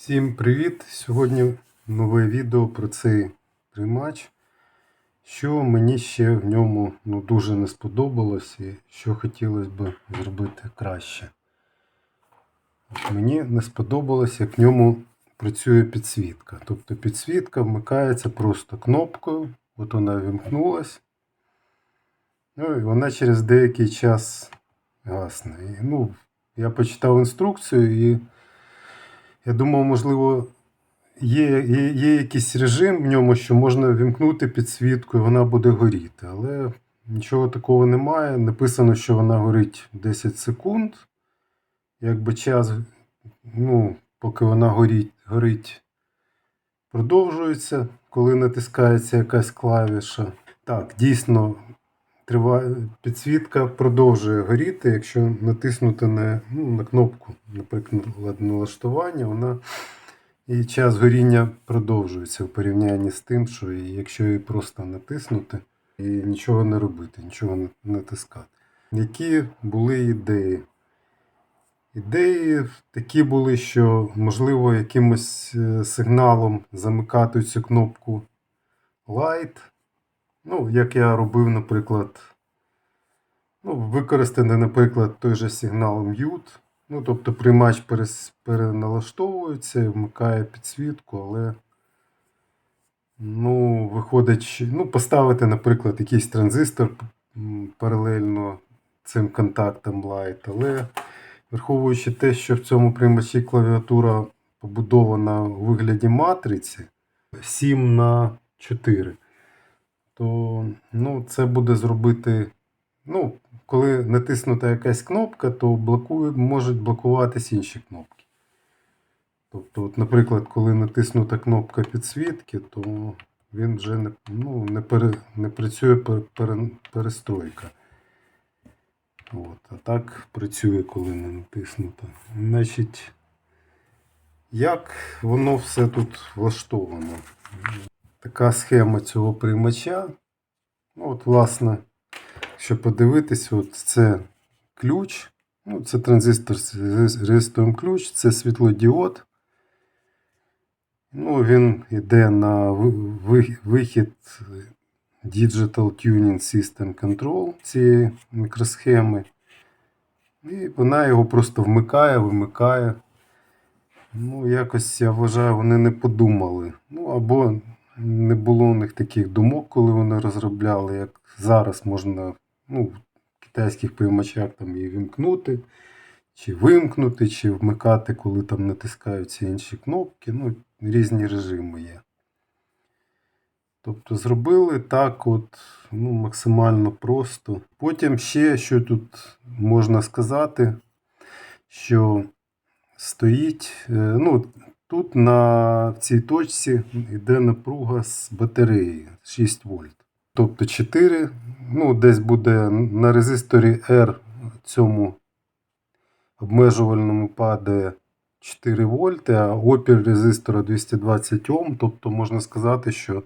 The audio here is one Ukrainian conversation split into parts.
Всім привіт! Сьогодні нове відео про цей тримач. Що мені ще в ньому ну, дуже не сподобалось і що хотілося б зробити краще. Мені не сподобалось, як в ньому працює підсвітка. Тобто підсвітка вмикається просто кнопкою, от вона вімкнулась. Ну і вона через деякий час гасне. І, ну, я почитав інструкцію і я думав, можливо, є, є, є якийсь режим в ньому, що можна вімкнути підсвітку і вона буде горіти. Але нічого такого немає. Написано, що вона горить 10 секунд. Якби час, ну, поки вона горить, горить, продовжується, коли натискається якась клавіша. Так, дійсно, триває, підсвітка продовжує горіти, якщо натиснути на, ну, на кнопку, наприклад, налаштування, вона і час горіння продовжується в порівнянні з тим, що якщо її просто натиснути і нічого не робити, нічого не натискати. Які були ідеї? Ідеї такі були, що можливо якимось е, сигналом замикати цю кнопку Light. Ну, як я робив, наприклад, ну, використати, наприклад, той же сигнал Mute. Ну, тобто приймач переналаштовується і вмикає підсвітку, але ну, виходить, ну, поставити, наприклад, якийсь транзистор паралельно цим контактам Light, але враховуючи те, що в цьому приймачі клавіатура побудована у вигляді матриці 7 на 4 то ну, це буде зробити. Ну, коли натиснута якась кнопка, то блокує, можуть блокуватись інші кнопки. Тобто, от, наприклад, коли натиснута кнопка підсвітки, то він вже не, ну, не, пере, не працює пер, пере, перестройка. От, а так працює, коли не натиснута. Значить, як воно все тут влаштовано? Така схема цього приймача. Ну, от, власне, якщо подивитись, от це ключ. Ну, це транзистор з рез- ключ, це світлодіод. Ну, він йде на ви- ви- вихід Digital Tuning System Control цієї мікросхеми. І вона його просто вмикає, вимикає. Ну, якось я вважаю, вони не подумали. Ну, або не було у них таких думок, коли вони розробляли, як зараз можна ну, в китайських приймачах там її вимкнути, чи вимкнути, чи вмикати, коли там натискаються інші кнопки. Ну, різні режими є. Тобто зробили так от ну, максимально просто. Потім ще, що тут можна сказати, що стоїть, е, ну, тут на цій точці йде напруга з батареї 6 вольт. Тобто 4, ну, десь буде на резисторі R цьому обмежувальному падає 4 вольти, а опір резистора 220 Ом. Тобто можна сказати, що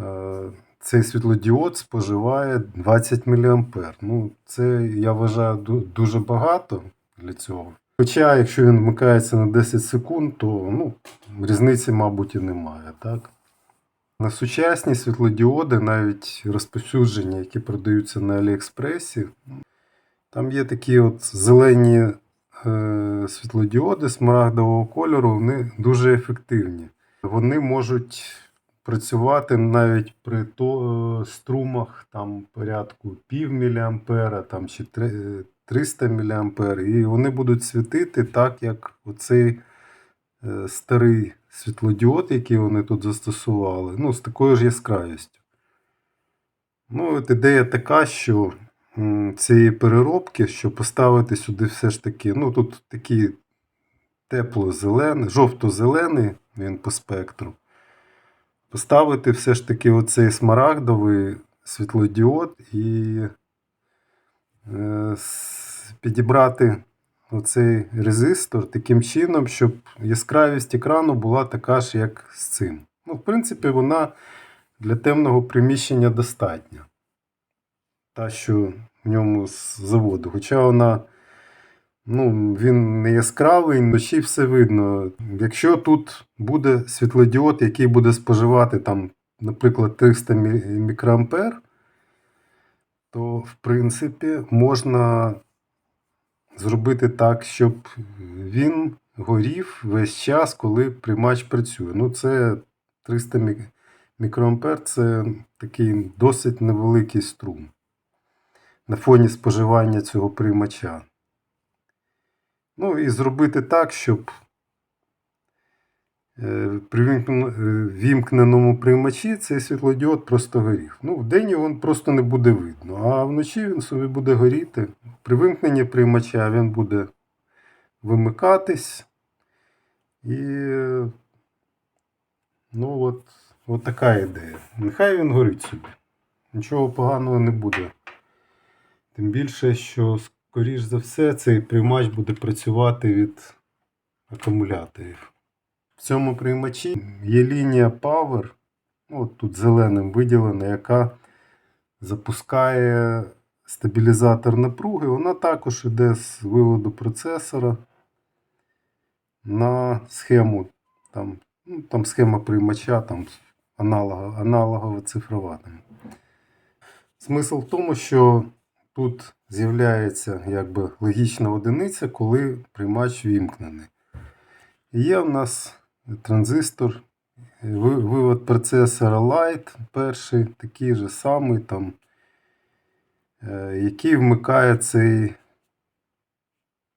е, цей світлодіод споживає 20 мА. Ну, це я вважаю дуже багато для цього. Хоча, якщо він вмикається на 10 секунд, то ну, різниці, мабуть, і немає. Так? На сучасні світлодіоди, навіть розповсюдження, які продаються на Аліекспресі, там є такі от зелені е, світлодіоди смарагдового кольору, вони дуже ефективні. Вони можуть працювати навіть при то, е, струмах там, порядку пів міліампера там, чи 300 мА, і вони будуть світити так, як оцей е, старий світлодіод, який вони тут застосували, ну, з такою ж яскравістю. Ну, от ідея така, що цієї переробки, що поставити сюди все ж таки, ну тут такий тепло-зелений, жовто-зелений він по спектру. Поставити все ж таки оцей смарагдовий світлодіод і е, підібрати оцей резистор таким чином, щоб яскравість екрану була така ж, як з цим. Ну, в принципі, вона для темного приміщення достатня. Та, що в ньому з заводу. Хоча вона Ну, він не яскравий, вночі все видно. Якщо тут буде світлодіод, який буде споживати там, наприклад, 300 мікроампер, то в принципі можна зробити так, щоб він горів весь час, коли приймач працює. Ну, це 300 мі- мікроампер це такий досить невеликий струм на фоні споживання цього приймача. Ну і зробити так, щоб при вімкн- е, вімкненому приймачі цей світлодіод просто горів. Ну, вдень його просто не буде видно, а вночі він собі буде горіти. При вимкненні приймача він буде вимикатись. І е, ну, от, от така ідея. Нехай він горить собі. Нічого поганого не буде. Тим більше, що, скоріш за все, цей приймач буде працювати від акумуляторів. В цьому приймачі є лінія Power, ну, от тут зеленим виділена, яка запускає стабілізатор напруги. Вона також йде з виводу процесора на схему. Там, ну, там схема приймача, там аналога, аналогова цифрова. Смисл в тому, що тут з'являється якби логічна одиниця, коли приймач вімкнений. Є в нас транзистор, вивод процесора Light, перший, такий же самий, там, е, який вмикає цей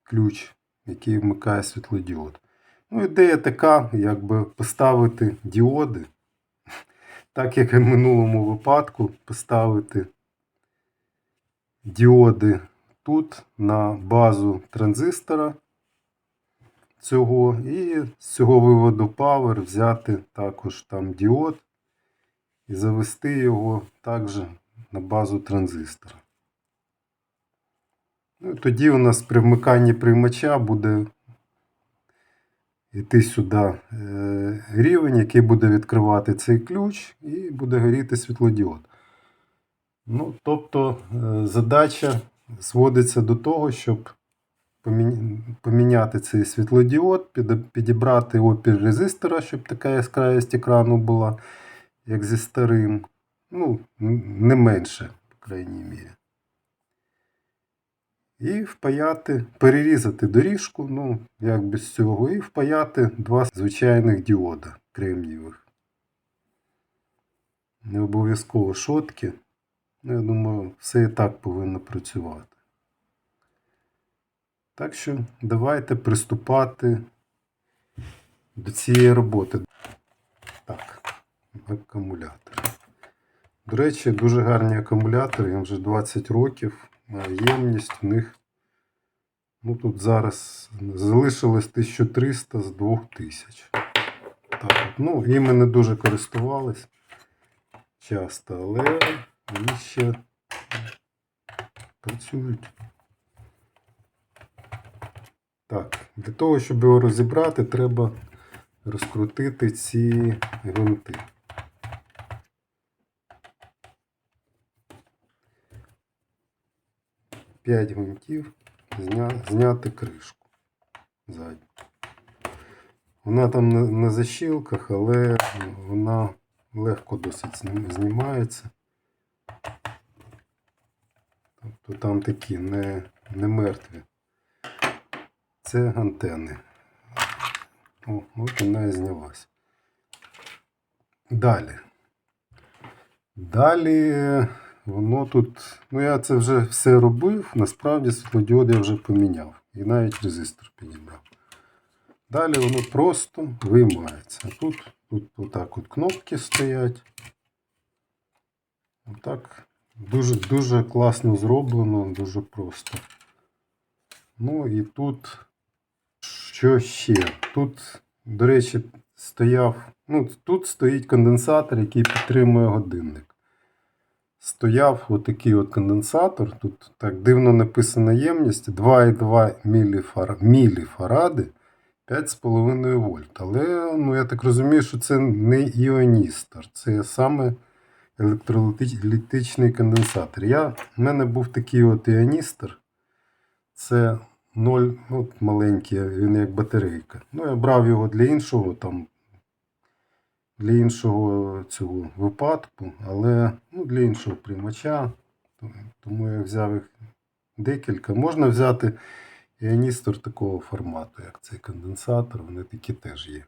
ключ, який вмикає світлодіод. Ну, ідея така, якби поставити діоди, так як і в минулому випадку, поставити діоди тут на базу транзистора цього, і з цього виводу Power взяти також там діод і завести його також на базу транзистора. Ну, тоді у нас при вмиканні приймача буде йти сюди е, рівень, який буде відкривати цей ключ, і буде горіти світлодіод. Ну, тобто е, задача зводиться до того, щоб поміняти цей світлодіод, підібрати опір резистора, щоб така яскравість екрану була, як зі старим. Ну, не менше, по крайній мірі. І впаяти, перерізати доріжку, ну, як без цього, і впаяти два звичайних діода кремнієвих. Не обов'язково шотки. Ну, я думаю, все і так повинно працювати. Так що давайте приступати до цієї роботи. Так, акумулятори. До речі, дуже гарні акумулятори, їм вже 20 років. Ємність в них. Ну тут зараз залишилось 1300 з 2000. Так, ну, іми не дуже користувались часто, але вони ще працюють. Так, для того, щоб його розібрати, треба розкрутити ці гвинти. П'ять гвинтів, зня... зняти кришку задню. Вона там на, на защілках, але вона легко досить знімається. Тобто там такі не, не мертві. Це антени. О, от вона і знялась. Далі. Далі воно тут. Ну, я це вже все робив. Насправді світлодіод я вже поміняв. І навіть резистор підібрав. Далі воно просто виймається. Тут, тут отак от кнопки стоять. Отак. Дуже, дуже класно зроблено, дуже просто. Ну і тут що ще? Тут, до речі, стояв. Ну, тут стоїть конденсатор, який підтримує годинник. Стояв отакий от конденсатор. Тут так дивно написана ємність 2,2 міліфар... міліфаради 5,5 вольт. Але ну, я так розумію, що це не іоністор, це саме електролітичний конденсатор. В мене був такий от іоністор. Це 0, от маленький, він як батарейка. Ну, я брав його для іншого там. Для іншого цього випадку, але ну, для іншого приймача. Тому я взяв їх декілька. Можна взяти іоністор такого формату, як цей конденсатор, вони такі теж є.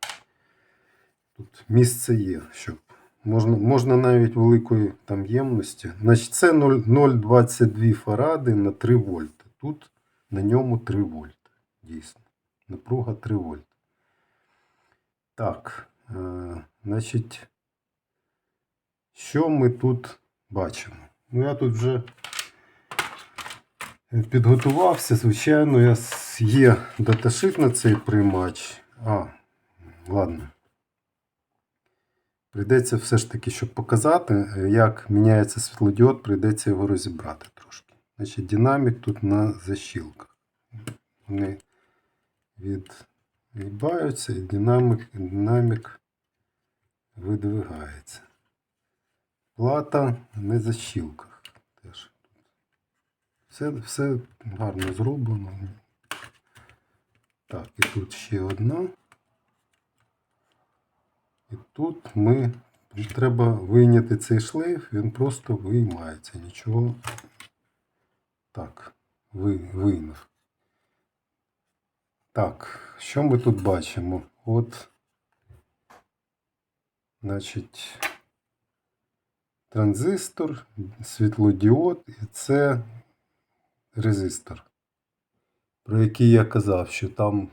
Тут місце є, щоб можна, можна навіть великої там ємності. Значить, це 0,22 фаради на 3 вольти. Тут на ньому 3 вольти. Дійсно. Напруга 3 вольти. Так, е, значить, що ми тут бачимо? Ну, я тут вже підготувався. Звичайно, я є даташит на цей приймач. А, ладно. Прийдеться все ж таки, щоб показати, е, як міняється світлодіод, прийдеться його розібрати трошки. Значить, динамік тут на защілках. Вони відгибаються і динамік, динамік видвигається. Плата на защілках теж. Все, все гарно зроблено. Так, і тут ще одна. І тут ми треба вийняти цей шлейф, він просто виймається. Нічого. Так, ви, вийняв. Так, що ми тут бачимо? От, значить, транзистор, світлодіод і це резистор, про який я казав, що там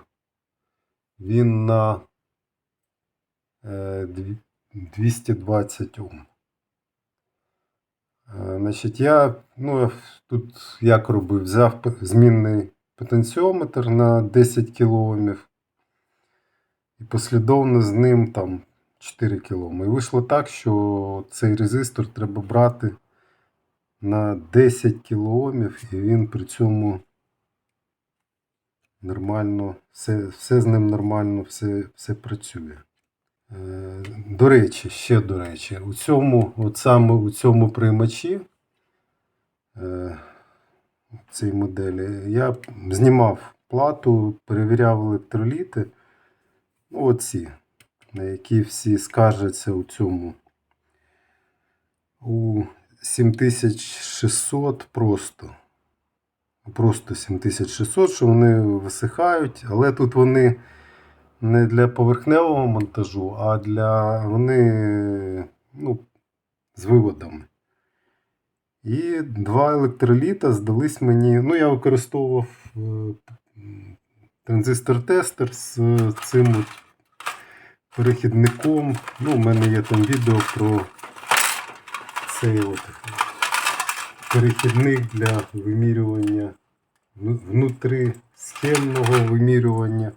він на е, 220 Ом. Е, Значить, я ну, тут як робив, взяв змінний потенціометр на 10 кілоомів і послідовно з ним там 4 кіломи. І вийшло так, що цей резистор треба брати на 10 кілоомів, і він при цьому нормально, все, все з ним нормально, все, все працює. До речі, ще до речі, у цьому, от саме у цьому приймачі е, цій моделі я знімав плату, перевіряв електроліти. Ну, оці, на які всі скаржаться у цьому. У 7600 просто. Просто 7600, що вони висихають, але тут вони не для поверхневого монтажу, а для вони ну, з виводами. І два електроліта здались мені. Ну, я використовував е, транзистор-тестер з цим от перехідником. Ну, у мене є там відео про цей от перехідник для вимірювання вну- внутри схемного вимірювання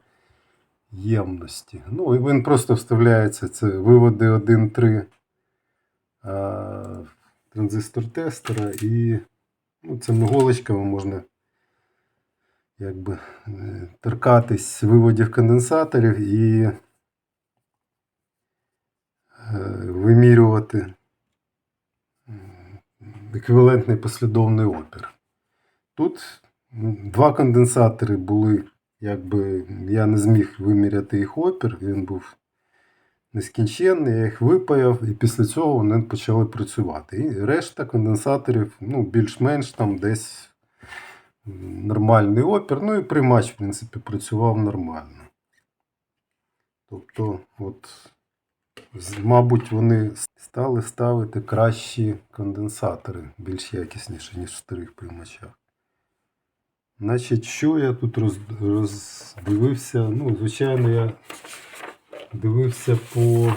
ємності. Ну, і він просто вставляється, це виводи 1-3 а, транзистор тестера і ну, цими голочками можна якби е, торкатись виводів конденсаторів і е, вимірювати еквівалентний послідовний опір. Тут два конденсатори були, якби я не зміг виміряти їх опір, він був нескінченний, я їх випаяв, і після цього вони почали працювати. І решта конденсаторів, ну, більш-менш там десь нормальний опір. Ну і приймач, в принципі, працював нормально. Тобто, от, мабуть, вони стали ставити кращі конденсатори, більш якісніші, ніж в старих приймачах. Значить, що я тут роз, роздивився? Ну, звичайно, я дивився по,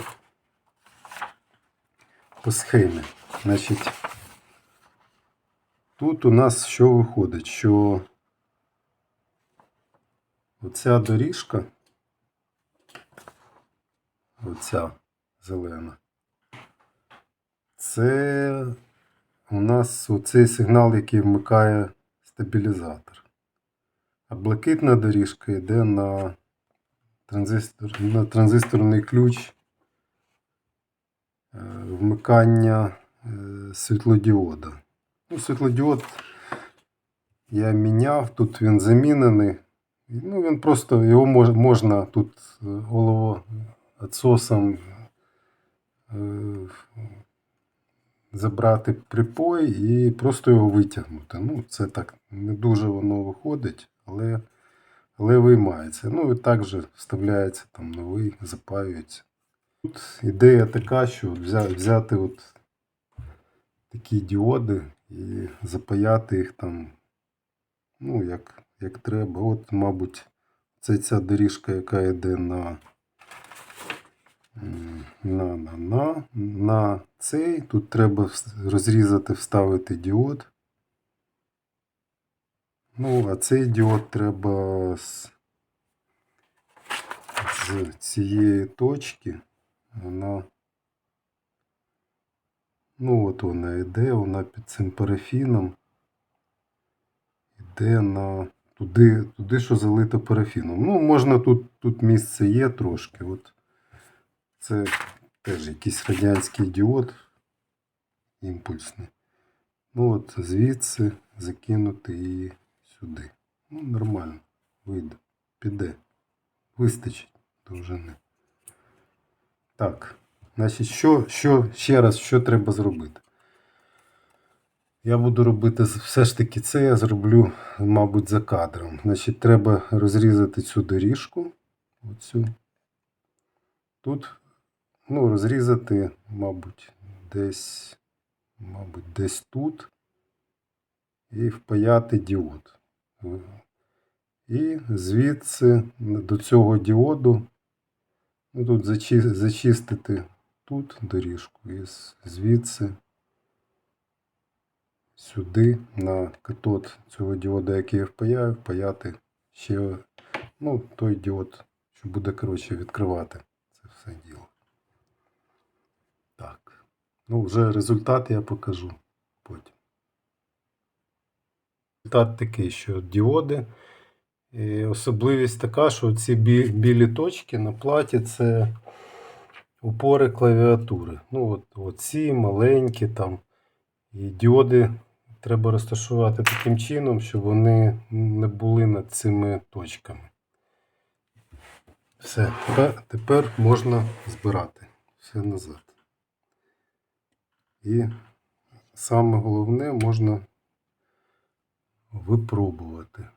по схемі. Значить, тут у нас що виходить? Що оця доріжка, оця зелена, це у нас оцей сигнал, який вмикає стабілізатор. А блакитна доріжка йде на транзистор, на транзисторний ключ е, вмикання е, світлодіода. Ну, світлодіод я міняв, тут він замінений. Ну, він просто його можна тут голово е, забрати припой і просто його витягнути. Ну, це так не дуже воно виходить, але, але виймається. Ну і також вставляється там новий, запаюється. Тут ідея така, що взя- взяти от такі діоди і запаяти їх там, ну, як, як треба. От, мабуть, це ця доріжка, яка йде на, на, на, на, на цей. Тут треба розрізати, вставити діод. Ну, а цей діод треба з, з цієї точки. Вона Ну, от вона йде, вона під цим парафіном. Йде на туди, туди, що залито парафіном. Ну, можна тут, тут місце є трошки. От це теж якийсь радянський діод імпульсний. Ну от звідси закинути її сюди. Ну, нормально. Вийде. Піде. Вистачить довжини. Так. Значить, що, що ще раз, що треба зробити? Я буду робити все ж таки це я зроблю, мабуть, за кадром. Значить, треба розрізати цю доріжку. Оцю. Тут, ну, розрізати, мабуть, десь, мабуть, десь тут. І впаяти діод. І звідси до цього діоду, ну, тут зачи- зачистити тут доріжку і звідси сюди на катод цього діода, який я впаяю, впаяти ще ну, той діод, що буде коротше, відкривати це все діло. Так. Ну, вже результат я покажу потім. Результат такий, що діоди. І особливість така, що ці бі- білі точки на платі це упори клавіатури. Ну, от, от ці маленькі там. І діоди треба розташувати таким чином, щоб вони не були над цими точками. Все, тепер можна збирати все назад. І саме головне можна випробувати.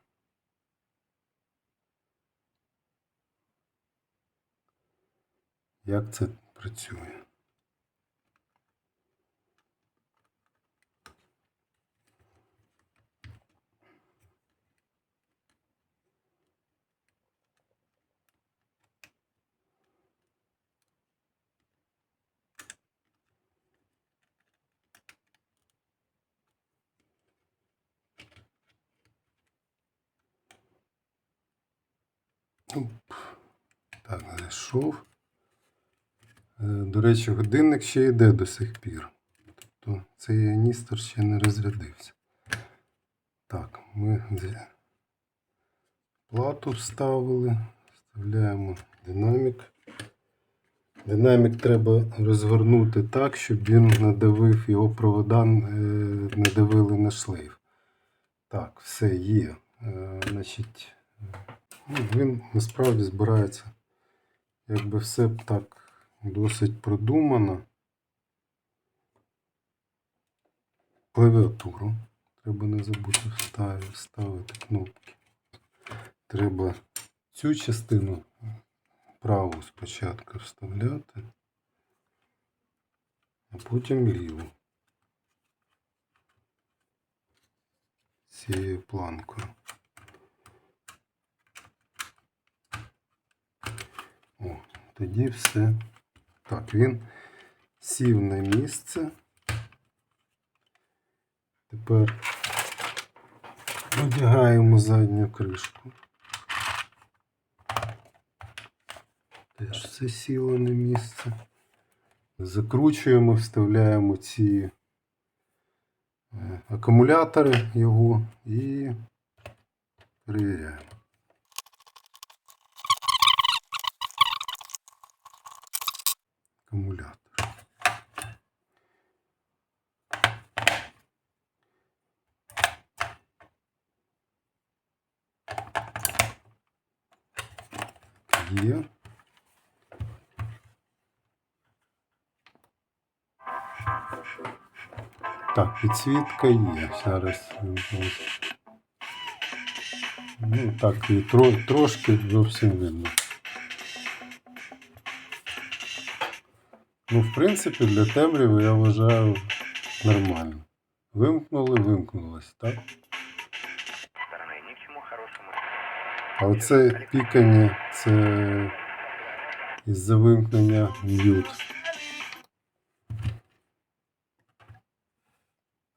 Як це працює? Так, зайшов. Е, До речі, годинник ще йде до сих пір. Тобто цей іоністр ще не розрядився. Так, ми плату вставили, вставляємо динамік. Динамік треба розвернути так, щоб він надавив його провода, е, не давили на шлейф. Так, все є. Е, Значить, він насправді збирається, якби все так досить продумано. Клавіатуру. Треба не забути вставити кнопки. Треба цю частину праву спочатку вставляти, а потім ліву. Цією планкою. О, тоді все. Так, він сів на місце. Тепер одягаємо задню кришку. Теж все сіло на місце. Закручуємо, вставляємо ці е, акумулятори його і перевіряємо. Акумулятор. Є. Так, підсвітка є. Зараз. ось. Ну, так, і тро, трошки зовсім видно. Ну, в принципі, для темряви я вважаю нормально. Вимкнули, вимкнулось, так? А оце пікання це із-за вимкнення м'ют.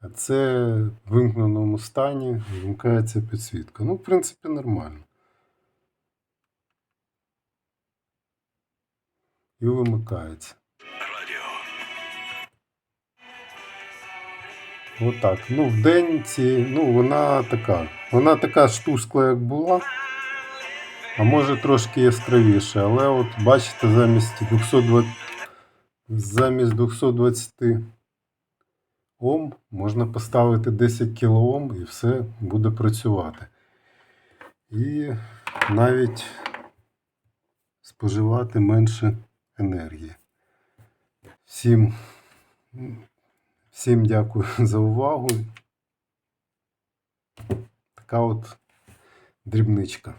А це в вимкненому стані вимкається підсвітка. Ну, в принципі, нормально. І вимикається. Отак. Ну, в день ці, ну, вона така. Вона така ж як була. А може трошки яскравіше, але от бачите, замість 220, замість 220 Ом можна поставити 10 кОм і все буде працювати. І навіть споживати менше енергії. Всім, всім дякую за увагу. Така от дрібничка.